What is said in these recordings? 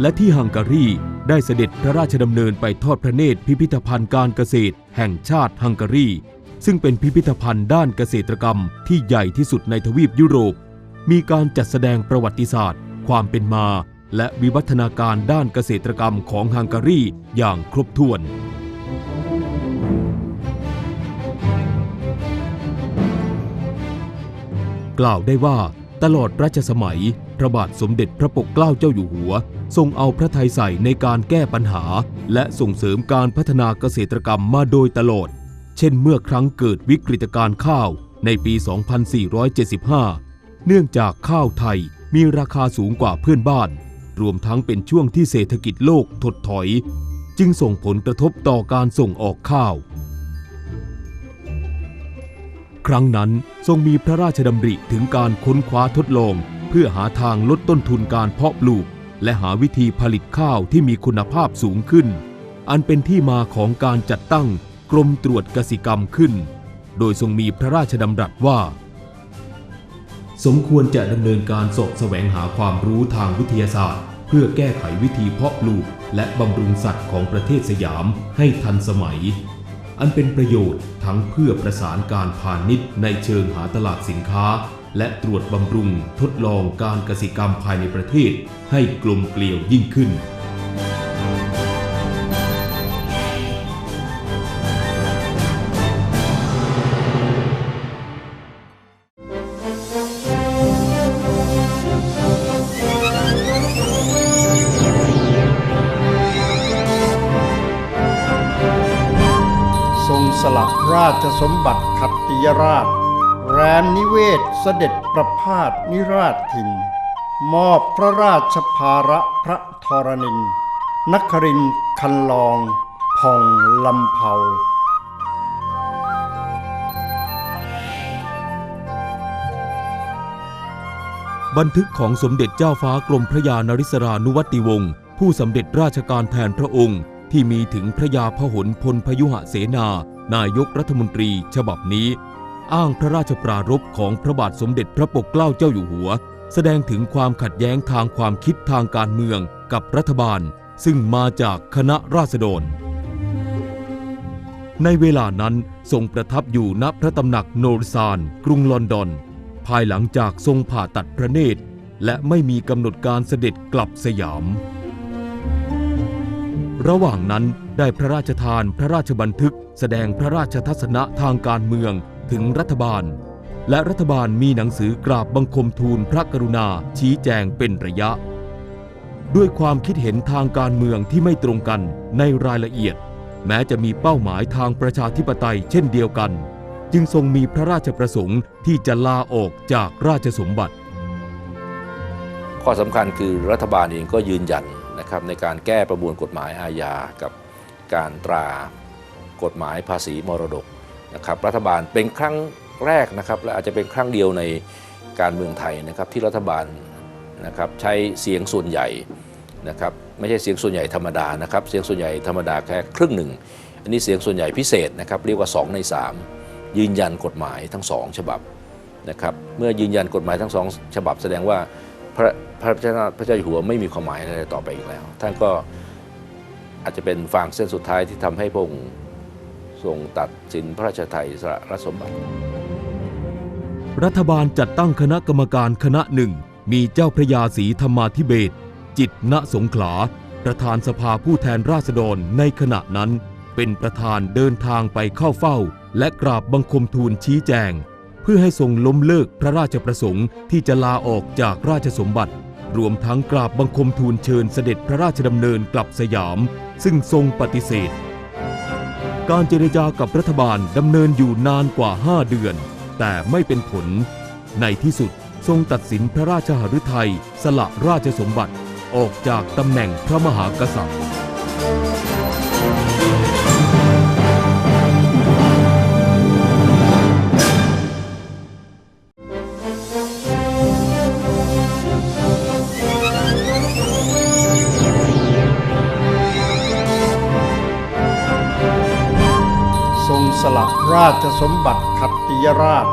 และที่ฮังการีได้เสด็จพระราชดำเนินไปทอดพระเนตรพิพิธภัณฑ์การเกษตรแห่งชาติฮังการี ซึ่งเป็นพิพิธภัณฑ์ด้านเกษตรกรรมที่ใหญ่ที่สุดในทวีปยุโรป มีการจัดแสดงประวัติศาสตร์ ความเป็นมา และวิวัฒนาการด้านเกษตรกรรมของฮังการีอย่างครบถ้วนกล่าวได้ว่า ตลอดรัชสมัย พระบาทสมเด็จพระปกเกล้าเจ้าอยู่หัว ทรงเอาพระทัยใส่ในการแก้ปัญหา และส่งเสริมการพัฒนาเกษตรกรรมมาโดยตลอด เช่นเมื่อครั้งเกิดวิกฤตการณ์ข้าวในปี 2475 เนื่องจากข้าวไทยมีราคาสูงกว่าเพื่อนบ้าน รวมทั้งเป็นช่วงที่เศรษฐกิจโลกถดถอย จึงส่งผลกระทบต่อการส่งออกข้าว ครั้งนั้นทรงมีพระราชดำริถึงการค้นคว้าทดลอง เพื่อหาทางลดต้นทุนการเพาะปลูก และหาวิธีผลิตข้าวที่มีคุณภาพสูงขึ้น อันเป็นที่มาของการจัดตั้งกรมตรวจกสิกรรมขึ้น โดยทรงมีพระราชดำรัสว่า สมควรจะดำเนินการสอบแสวงหาความรู้ทางวิทยาศาสตร์ เพื่อแก้ไขวิธีเพาะปลูก และบำรุงสัตว์ของประเทศสยามให้ทันสมัย อันเป็นประโยชน์ทั้งเพื่อประสานการพาณิชย์ในเชิงหาตลาดสินค้า และตรวจบำรุงทดลองการกสิกรรมภายในประเทศ ให้กลมเกลียวยิ่งขึ้น สมบัติขัตติยราช แรมนิเวศเสด็จประพาสนิราชถิ่น มอบพระราชภาระพระธรณินนครินคันลองผ่องลำเผาบันทึกของสมเด็จเจ้าฟ้ากรมพระยานริศรานุวัติวงศ์ผู้สำเร็จราชการแทนพระองค์ ที่มีถึงพระยาพหลพลพยุหเสนา นายกรัฐมนตรีฉบับนี้ อ้างพระราชปรารภของพระบาทสมเด็จพระปกเกล้าเจ้าอยู่หัว แสดงถึงความขัดแย้งทางความคิดทางการเมืองกับรัฐบาล ซึ่งมาจากคณะราษฎร ในเวลานั้นทรงประทับอยู่ณพระตำหนักโนรซาน กรุงลอนดอน ภายหลังจากทรงผ่าตัดพระเนตร และไม่มีกำหนดการเสด็จกลับสยาม ระหว่างนั้น ได้พระราชทานพระราชบันทึก แสดงพระราชทัศนะทางการเมืองถึงรัฐบาล และรัฐบาลมีหนังสือกราบบังคมทูลพระกรุณาชี้แจงเป็นระยะ ด้วยความคิดเห็นทางการเมืองที่ไม่ตรงกันในรายละเอียด แม้จะมีเป้าหมายทางประชาธิปไตยเช่นเดียวกัน จึงทรงมีพระราชประสงค์ที่จะลาออกจากราชสมบัติ ข้อสำคัญคือรัฐบาลเองก็ยืนยันนะครับในการแก้ประมวลกฎหมายอาญากับ การตรากฎหมายภาษีมรดกนะครับรัฐบาลเป็นครั้งแรกนะครับและอาจจะเป็นครั้งเดียวในการเมืองไทยนะครับที่รัฐบาลนะครับใช้เสียงส่วนใหญ่นะครับไม่ใช่เสียงส่วนใหญ่ธรรมดานะครับเสียงส่วนใหญ่ธรรมดาแค่ครึ่งหนึ่ง อันนี้เสียงส่วนใหญ่พิเศษนะครับเรียกว่า 2 ใน 3 ยืนยันกฎหมายทั้งสองฉบับนะครับเมื่อยืนยันกฎหมายทั้งสองฉบับแสดงว่าพระพระเจ้าพระเจ้าอยู่หัวไม่มีความหมายอะไรต่อไปอีกแล้ว ท่านก็ อาจจะเป็นฟางเส้นสุดท้ายที่ทำให้พระองค์ทรงตัดสินพระราชไทยสละราชสมบัติ รัฐบาลจัดตั้งคณะกรรมการคณะหนึ่ง มีเจ้าพระยาศรีธรรมาธิเบศจิตณสงขลา ประธานสภาผู้แทนราษฎรในขณะนั้น เป็นประธานเดินทางไปเข้าเฝ้า และกราบบังคมทูลชี้แจง เพื่อให้ทรงล้มเลิกพระราชประสงค์ที่จะลาออกจากราชสมบัติ รวมทั้งกราบบังคมทูลเชิญเสด็จพระราชดำเนินกลับสยาม ซึ่งทรงปฏิเสธ การเจรจากับรัฐบาลดำเนินอยู่นานกว่า 5 เดือน แต่ไม่เป็นผล ในที่สุดทรงตัดสินพระราชหฤทัยสละราชสมบัติออกจากตำแหน่งพระมหากษัตริย์ สละราชสมบัติขัตติยราช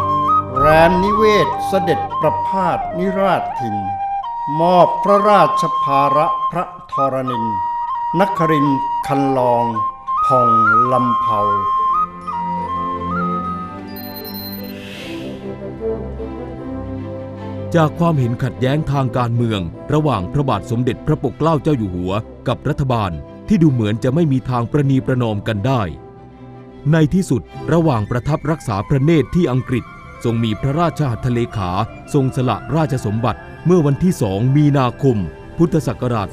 แรมนิเวศเสด็จประพาสนิราชถิ่น มอบพระราชภาระพระธรณินนครินคันลองผ่องลำเผาจากความเห็นขัดแย้งทางการเมือง ระหว่างพระบาทสมเด็จพระปกเกล้าเจ้าอยู่หัว กับรัฐบาลที่ดูเหมือนจะไม่มีทางประนีประนอมกันได้ ในที่สุดระหว่างประทับรักษาพระเนตรที่อังกฤษ ทรงมีพระราชหัตถเลขา ทรงสละราชสมบัติเมื่อวันที่2มีนาคม พุทธศักราช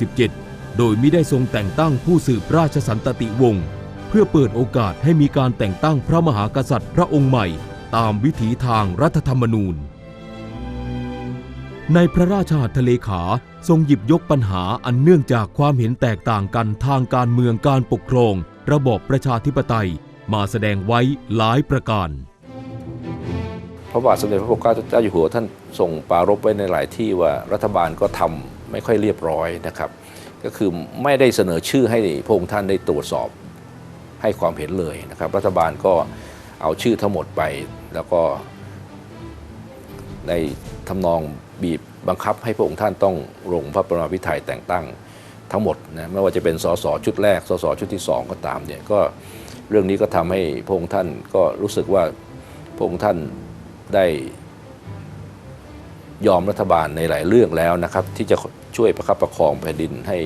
2477 โดยไม่ได้ทรงแต่งตั้งผู้สืบราชสันตติวงศ์เพื่อเปิดโอกาสให้มีการแต่งตั้งพระมหากษัตริย์พระองค์ใหม่ ตามวิถีทางรัฐธรรมนูญ ในพระราชหัตถเลขาทรงหยิบยกปัญหาอันเนื่องจากความเห็นแตกต่างกันทางการเมืองการปกครอง ระบอบประชาธิปไตยมาแสดงไว้หลายประการ พระบาทสมเด็จพระปกเกล้าเจ้าอยู่หัวท่านส่งปารภไว้ในหลายที่ว่ารัฐบาลก็ทำไม่ค่อยเรียบร้อยนะครับ ก็คือไม่ได้เสนอชื่อให้พระองค์ท่านได้ตรวจสอบให้ความเห็นเลยนะครับ รัฐบาลก็เอาชื่อทั้งหมดไปแล้วก็ในทำนองบีบบังคับให้พระองค์ท่านต้องลงพระปรมาภิไธยแต่งตั้ง ทั้งหมดนะไม่ว่าจะเป็นสสชุดแรกสสชุดที่สองก็ตามเนี่ยก็เรื่องนี้ก็ทำให้พระองค์ท่านก็รู้สึกว่าพระองค์ท่านได้ยอมรัฐบาลในหลายเรื่องแล้วนะครับ ที่จะช่วยประคับประคองแผ่นดินให้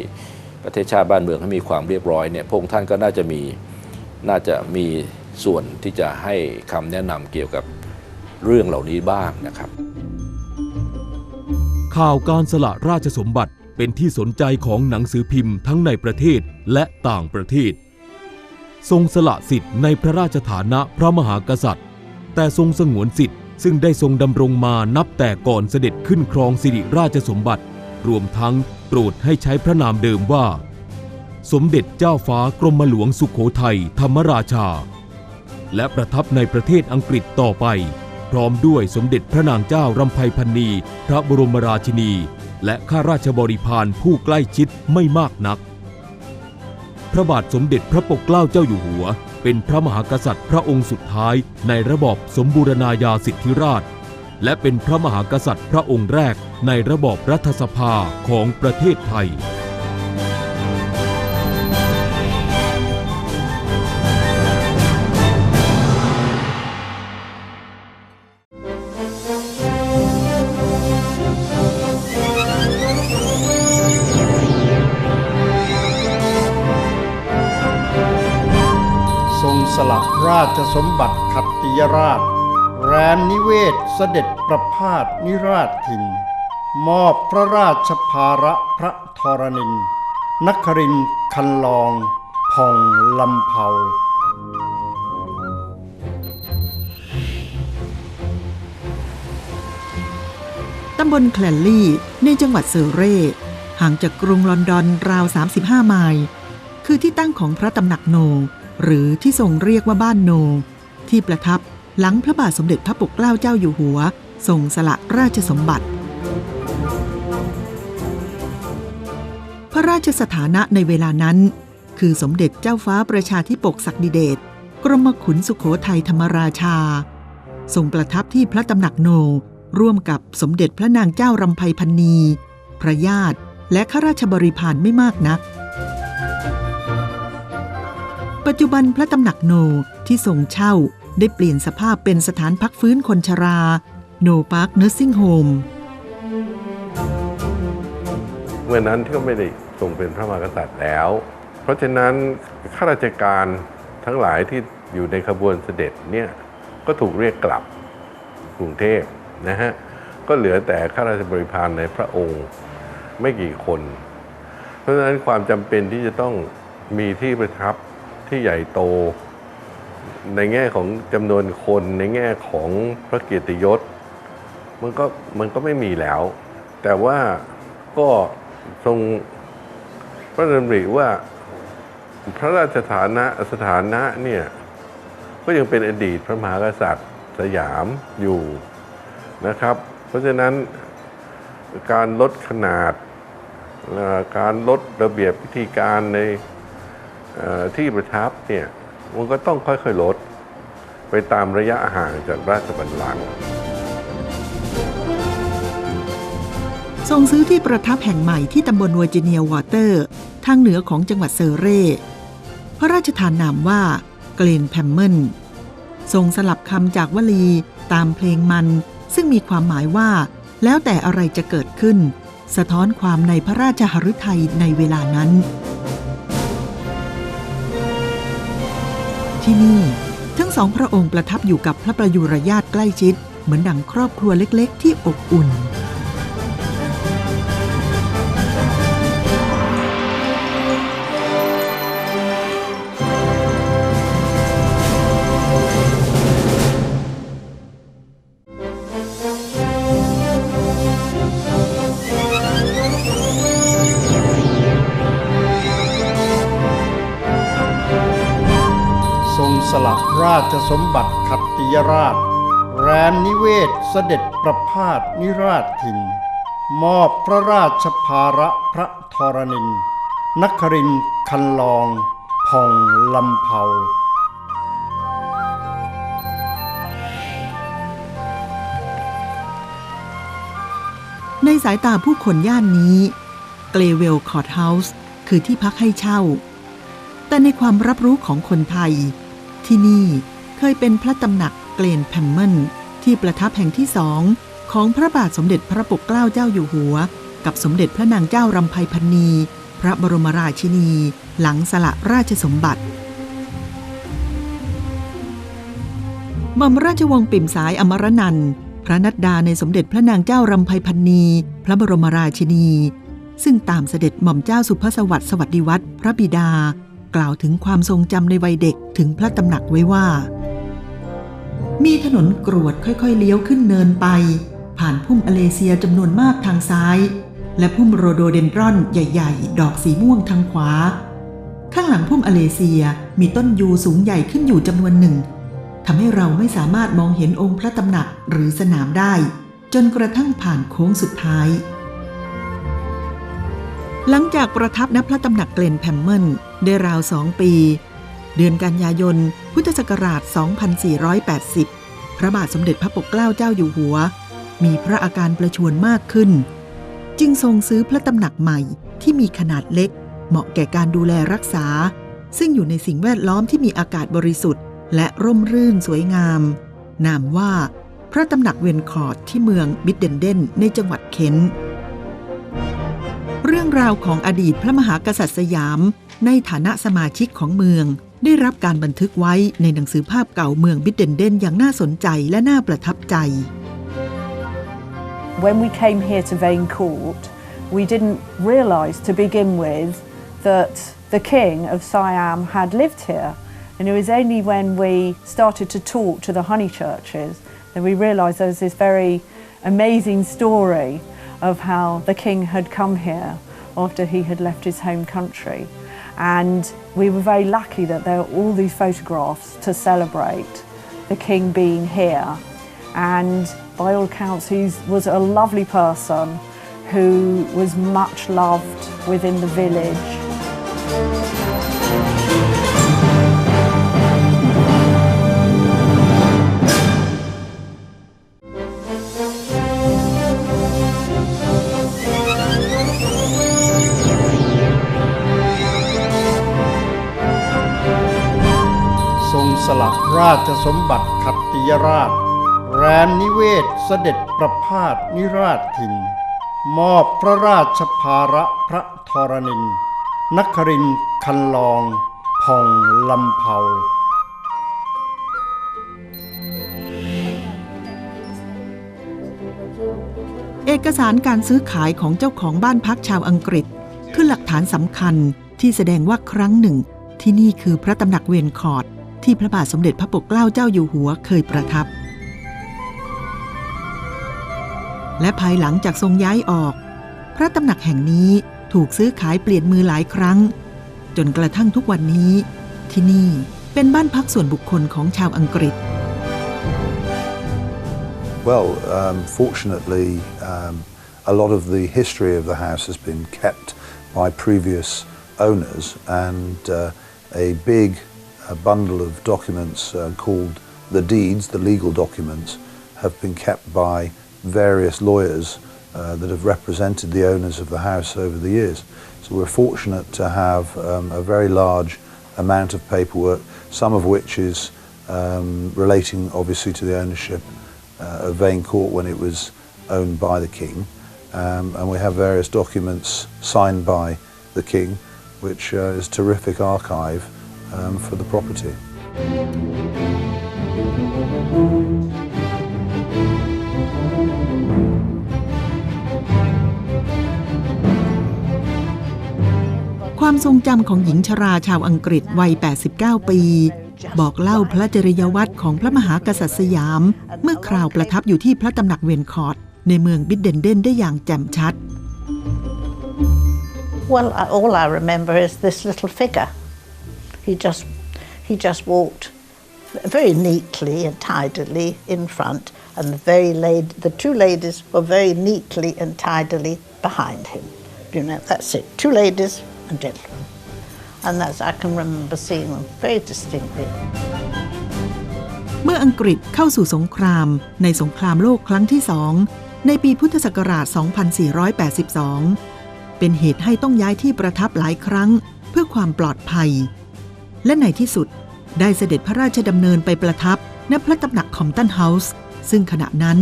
ประเทศชาติบ้านเมืองให้มีความเรียบร้อยเนี่ยพระองค์ท่านก็น่าจะมีน่าจะมีส่วนที่จะให้คำแนะนำเกี่ยวกับเรื่องเหล่านี้บ้างนะครับ ข่าวการสละราชสมบัติ เป็นที่สนใจของหนังสือพิมพ์ทั้งในประเทศและต่างประเทศ ทรงสละสิทธิ์ในพระราชฐานะพระมหากษัตริย์ แต่ทรงสงวนสิทธิ์ซึ่งได้ทรงดำรงมานับแต่ก่อนเสด็จขึ้นครองสิริราชสมบัติ รวมทั้งโปรดให้ใช้พระนามเดิมว่า สมเด็จเจ้าฟ้ากรมหลวงสุขโขทัยธรรมราชา และประทับในประเทศอังกฤษต่อไป พร้อมด้วยสมเด็จพระนางเจ้ารำไพพันนีพระบรมราชินี และข้าราชบริพารผู้ใกล้ชิดไม่มากนัก พระบาทสมเด็จพระปกเกล้าเจ้าอยู่หัว เป็นพระมหากษัตริย์พระองค์สุดท้ายในระบอบสมบูรณาญาสิทธิราช และเป็นพระมหากษัตริย์พระองค์แรกในระบอบรัฐสภาของประเทศไทย ราชสมบัติขัตติยราช แรมนิเวศเสด็จประพาสนิราชถิ่น มอบพระราชภาระพระธรณินทร์นครินคันลองผ่องลำเผาตำบลแคลลี่ในจังหวัดเซอร์เรย์ห่างจากกรุงลอนดอนราว 35 ไมล์ คือที่ตั้งของพระตำหนักโน หรือที่ทรงเรียกว่าบ้านโน ที่ประทับหลังพระบาทสมเด็จพระปกเกล้าเจ้าอยู่หัวทรงสละราชสมบัติ พระราชสถานะในเวลานั้น คือสมเด็จเจ้าฟ้าประชาธิปกศักดิเดชกรมขุนสุขโขทัยธรรมราชา ทรงประทับที่พระตำหนักโน ร่วมกับสมเด็จพระนางเจ้ารำไพพันนี พระญาติและข้าราชบริพารไม่มากนัก ปัจจุบันพระตำหนักโนที่ทรงเช่าได้เปลี่ยนสภาพเป็นสถานพักฟื้นคนชรา โนพาร์คเนอร์ซิ่งโฮมเมื่อนั้นก็ไม่ได้ทรงเป็นพระมหากษัตริย์แล้ว เพราะฉะนั้นข้าราชการทั้งหลายที่อยู่ในขบวนเสด็จเนี่ยก็ถูกเรียกกลับกรุงเทพนะฮะก็เหลือแต่ข้าราชบริพารในพระองค์ไม่กี่คน เพราะฉะนั้นความจำเป็นที่จะต้องมีที่ประทับ ที่ใหญ่โต ในแง่ของจำนวนคนในแง่ของพระเกียรติยศ มันก็มันก็ไม่มีแล้ว แต่ว่าก็ทรงพระดำริว่าพระราชฐานะสถานะเนี่ย ก็ยังเป็นอดีตพระมหากษัตริย์สยามอยู่นะครับ เพราะฉะนั้นการลดขนาด การลดระเบียบพิธีการใน ที่ประทับเนี่ยมันก็ต้องค่อยๆลด ไปตามระยะห่างจากราชบัลลังก์ทรงซื้อที่ประทับแห่งใหม่ที่ตำบลเวอร์จิเนียวอเตอร์ ทางเหนือของจังหวัดเซอร์เร่ พระราชทานนามว่าเกรนแพมเมนทรงสลับคำจากวลีตามเพลงมัน ซึ่งมีความหมายว่า แล้วแต่อะไรจะเกิดขึ้น สะท้อนความในพระราชหฤทัยในเวลานั้น ที่นี่ ทั้งสองพระองค์ประทับอยู่กับพระประยุรญาติใกล้ชิด เหมือนดังครอบครัวเล็กๆ ที่อบอุ่น สละราชสมบัติขัตติยราช แรมนิเวศเสด็จประพาสนิราชถิ่น มอบพระราชภาระพระธรณินนครินคันลองผ่องลำเผาในสายตาผู้คนย่านนี้ เกลเวลคอร์ทเฮาส์คือที่พักให้เช่า แต่ในความรับรู้ของคนไทย ที่นี่เคยเป็นพระตำหนักเกรนแพมเมนที่ประทับแห่งที่สองของพระบาทสมเด็จพระปกเกล้าเจ้าอยู่หัว กับสมเด็จพระนางเจ้ารำไพพันนีพระบรมราชินี หลังสละราชสมบัติหม่อมราชวงศ์ปิ่มสายอมรนันพระนัดดาในสมเด็จพระนางเจ้ารำไพพันนีพระบรมราชินี ซึ่งตามเสด็จหม่อมเจ้าสุภสวัสดิ์สวัสดิวัตรพระบิดา กล่าวถึงความทรงจำในวัยเด็กถึงพระตำหนักไว้ว่า มีถนนกรวดค่อยๆเลี้ยวขึ้นเนินไป ผ่านพุ่มอเลเซียจำนวนมากทางซ้าย และพุ่มโรโดเดนดรอนใหญ่ ๆ ดอกสีม่วงทางขวา ข้างหลังพุ่มอเลเซียมีต้นยูสูงใหญ่ขึ้นอยู่จำนวนหนึ่งทำให้เราไม่สามารถมองเห็นองค์พระตำหนักหรือสนามได้ จนกระทั่งผ่านโค้งสุดท้าย หลังจากประทับณพระตำหนักเกลนแพมเมน ได้ราวสองปี เดือนกันยายน พุทธศักราช 2480 พระบาทสมเด็จพระปกเกล้าเจ้าอยู่หัว มีพระอาการประชวรมากขึ้น จึงทรงซื้อพระตำหนักใหม่ที่มีขนาดเล็ก เหมาะแก่การดูแลรักษา ซึ่งอยู่ในสิ่งแวดล้อมที่มีอากาศบริสุทธิ์ และร่มรื่นสวยงาม นามว่า พระตำหนักเวนคอร์ดที่เมืองบิดเดนเดนในจังหวัดเคนต์ รื่องราวของอดีตพระมหากษัตริย์สยาม ในฐานะสมาชิกของเมือง ได้รับการบันทึกไว้ในหนังสือภาพเก่าเมืองบิดเดนเดนอย่างน่าสนใจและน่าประทับใจ When we came here to Vane Court, we didn't realise to begin with that the King of Siam had lived here. And it was only when we started to talk to the Honeychurches that we realised there was this very amazing story of how the King had come here after he had left his home country. And we were very lucky that there were all these photographs to celebrate the King being here. And by all accounts, he was a lovely person who was much loved within the village. ละราชสมบัติขัตติยราช แรมนิเวศเสด็จประพาสนิราชถิ่น มอบพระราชภาระพระธรณินนครินคันลองผ่องลำเผาเอกสารการซื้อขายของเจ้าของบ้านพักชาวอังกฤษ คือหลักฐานสำคัญที่แสดงว่าครั้งหนึ่ง ที่นี่คือพระตำหนักเวนคอร์ด ที่พระบาทสมเด็จพระปกเกล้าเจ้าอยู่หัวเคยประทับ และภายหลังจากทรงย้ายออก พระตำหนักแห่งนี้ถูกซื้อขายเปลี่ยนมือหลายครั้ง จนกระทั่งทุกวันนี้ ที่นี่เป็นบ้านพักส่วนบุคคลของชาวอังกฤษ Well, um, fortunately, um, a lot of the history of the house has been kept by previous owners, and uh, a big uh, bundle of documents uh, called the deeds, the legal documents, have been kept by various lawyers uh, that have represented the owners of the house over the years. So we're fortunate to have um, a very large amount of paperwork, some of which is um, relating obviously to the ownership uh, of Vane Court when it was owned by the King. Um, and we have various documents signed by the King, which uh, is a terrific archive um, for the property. ความทรงจำของหญิงชราชาวอังกฤษวัย 89 ปี บอกเล่าพระจริยวัตรของพระมหากษัตริย์สยาม เมื่อคราวประทับอยู่ที่พระตำหนักเวนคอร์ดในเมืองบิดเดนเดนได้อย่างแจ่มชัด Well, I- all I remember is this little figure. He just, he just walked very neatly and tidily in front, and the very lady, the two ladies were very neatly and tidily behind him. You know, that's it. Two ladies and gentlemen, and that's I can remember seeing them very distinctly. เมื่ออังกฤษเข้าสู่สงครามในสงครามโลกครั้งที่สองในปีพุทธศักราช 2482 เป็นเหตุให้ต้องย้ายที่ประทับหลายครั้งเพื่อความปลอดภัย และในที่สุดได้เสด็จพระราชดำเนินไปประทับณพระตำหนักคอมตันเฮาส์ซึ่งขณะนั้น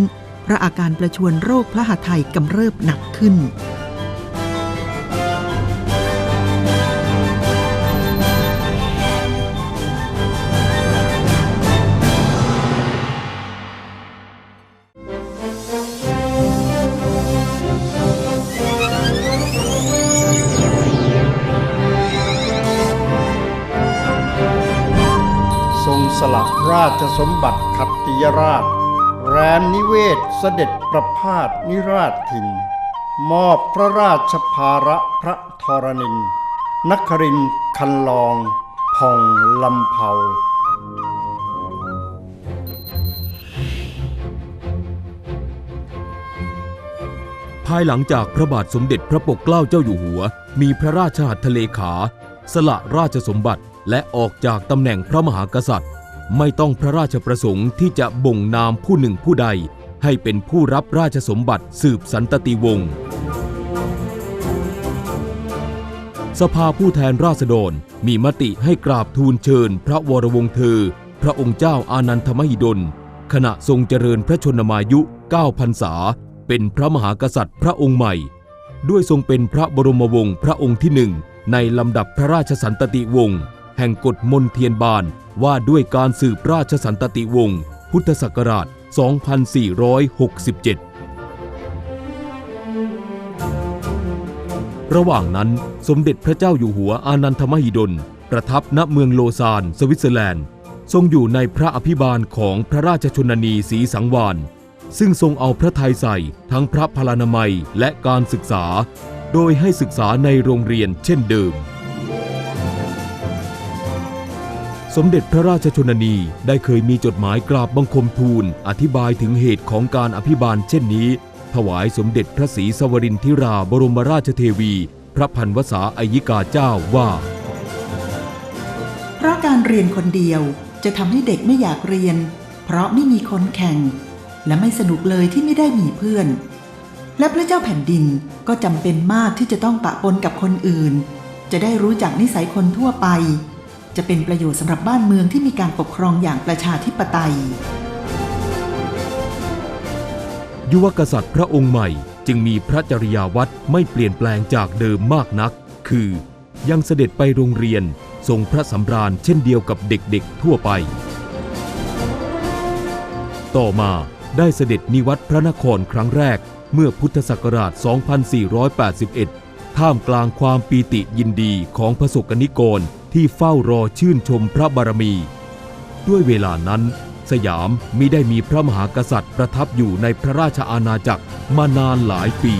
พระอาการประชวนโรคพระหัตถ์ไทยกำเริบหนักขึ้น ราชสมบัติขัตติยราช แรมนิเวศเสด็จประพาสนิราชถิ่น มอบพระราชภาระพระธรณินนครินคันลองผ่องลำเผาภายหลังจากพระบาทสมเด็จพระปกเกล้าเจ้าอยู่หัว มีพระราชหัตถเลขา สละราชสมบัติและออกจากตำแหน่งพระมหากษัตริย์ ไม่ต้องพระราชประสงค์ที่จะบ่งนามผู้หนึ่งผู้ใด ให้เป็นผู้รับราชสมบัติสืบสันตติวงศ์สภาผู้แทนราษฎรมีมติให้กราบทูลเชิญ พระวรวงศ์เธอ พระองค์เจ้าอานันทมหิดล ขณะทรงเจริญพระชนมายุ 9 พรรษา เป็นพระมหากษัตริย์พระองค์ใหม่ ด้วยทรงเป็นพระบรมวงศ์พระองค์ที่หนึ่งในลำดับพระราชสันตติวงศ์ ห่งกฎมนเทียนบานว่าด้วยการสืบราชสันตติวงศ์พุทธศักราช 2467 ระหว่างนั้นสมเด็จพระเจ้าอยู่หัวอานันทมหิดล ประทับณเมืองโลซาน สวิตเซอร์แลนด์ ทรงอยู่ในพระอภิบาลของพระราชชนนีศรีสังวานซึ่งทรงเอาพระทัยใส่ทั้งพระพลานามัยและการศึกษา โดยให้ศึกษาในโรงเรียนเช่นเดิม สมเด็จพระราชชนนีได้เคยมีจดหมายกราบบังคมทูล อธิบายถึงเหตุของการอภิบาลเช่นนี้ ถวายสมเด็จพระศรีสวรินทิราบรมราชเทวี พระพันวษาอายิกาเจ้าว่า เพราะการเรียนคนเดียวจะทำให้เด็กไม่อยากเรียน เพราะไม่มีคนแข่ง และไม่สนุกเลยที่ไม่ได้มีเพื่อน และพระเจ้าแผ่นดินก็จำเป็นมากที่จะต้องปะปนกับคนอื่น จะได้รู้จักนิสัยคนทั่วไป จะเป็นประโยชน์สำหรับบ้านเมืองที่มีการปกครองอย่างประชาธิปไตย ยุวกษัตริย์พระองค์ใหม่จึงมีพระจริยาวัดไม่เปลี่ยนแปลงจากเดิมมากนัก คือ ยังเสด็จไปโรงเรียนทรงพระสำราญเช่นเดียวกับเด็กๆทั่วไป ต่อมาได้เสด็จนิวัตรพระนครครั้งแรกเมื่อพุทธศักราช 2481 ท่ามกลางความปีติยินดีของพระสกนิกร ที่เฝ้ารอชื่นชมพระบารมี ด้วยเวลานั้น สยามมิได้มีพระมหากษัตริย์ประทับอยู่ในพระราชอาณาจักรมานานหลายปี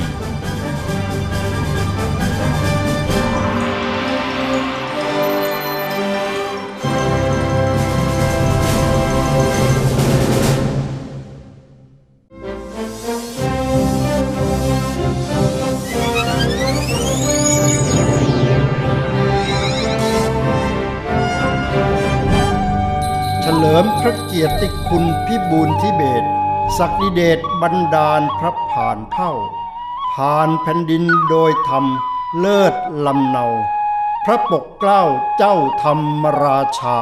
ศักดิเดชบันดาลพระผ่านเท่า ผ่านแผ่นดินโดยธรรมเลิศลำเนา พระปกเกล้าเจ้าธรรมราชา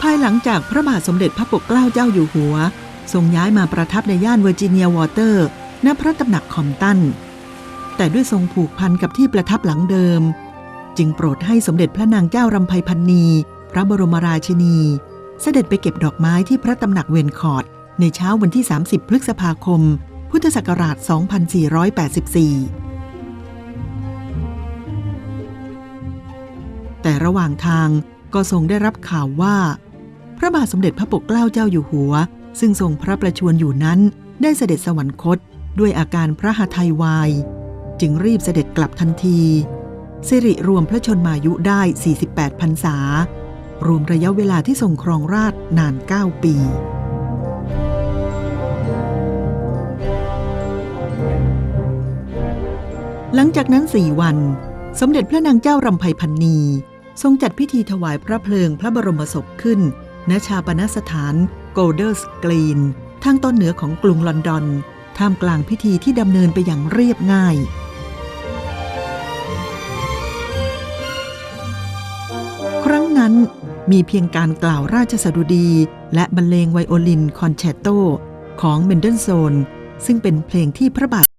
ภายหลังจากพระบาทสมเด็จพระปกเกล้าเจ้าอยู่หัว ทรงย้ายมาประทับในย่านเวอร์จิเนียวอเตอร์ณพระตำหนักคอมตัน แต่ด้วยทรงผูกพันกับที่ประทับหลังเดิม จึงโปรดให้สมเด็จพระนางเจ้ารำไพพันนี พระบรมราชินี เสด็จไปเก็บดอกไม้ที่พระตำหนักเวนคอร์ดในเช้าวันที่ 30 พฤษภาคม พุทธศักราช 2484 แต่ระหว่างทางก็ทรงได้รับข่าวว่า พระบาทสมเด็จพระปกเกล้าเจ้าอยู่หัว ซึ่งทรงพระประชวรอยู่นั้นได้เสด็จสวรรคตด้วยอาการพระหทัยวาย จึงรีบเสด็จกลับทันที สิริรวมพระชนมายุได้ 48พรรษา รวมระยะเวลาที่ทรงครองราชนาน 9 ปี หลังจากนั้นสี่วัน สมเด็จพระนางเจ้ารำไพพันนีทรงจัดพิธีถวายพระเพลิงพระบรมศพขึ้น ณ ชาปนสถานโกลเดอร์สกรีน ทางตอนเหนือของกรุงลอนดอน ท่ามกลางพิธีที่ดำเนินไปอย่างเรียบง่าย มีเพียงการกล่าวราชสดุดี และบรรเลงไวโอลินคอนแชตโต ของเมนเดลโซน ซึ่งเป็นเพลงที่พระบาท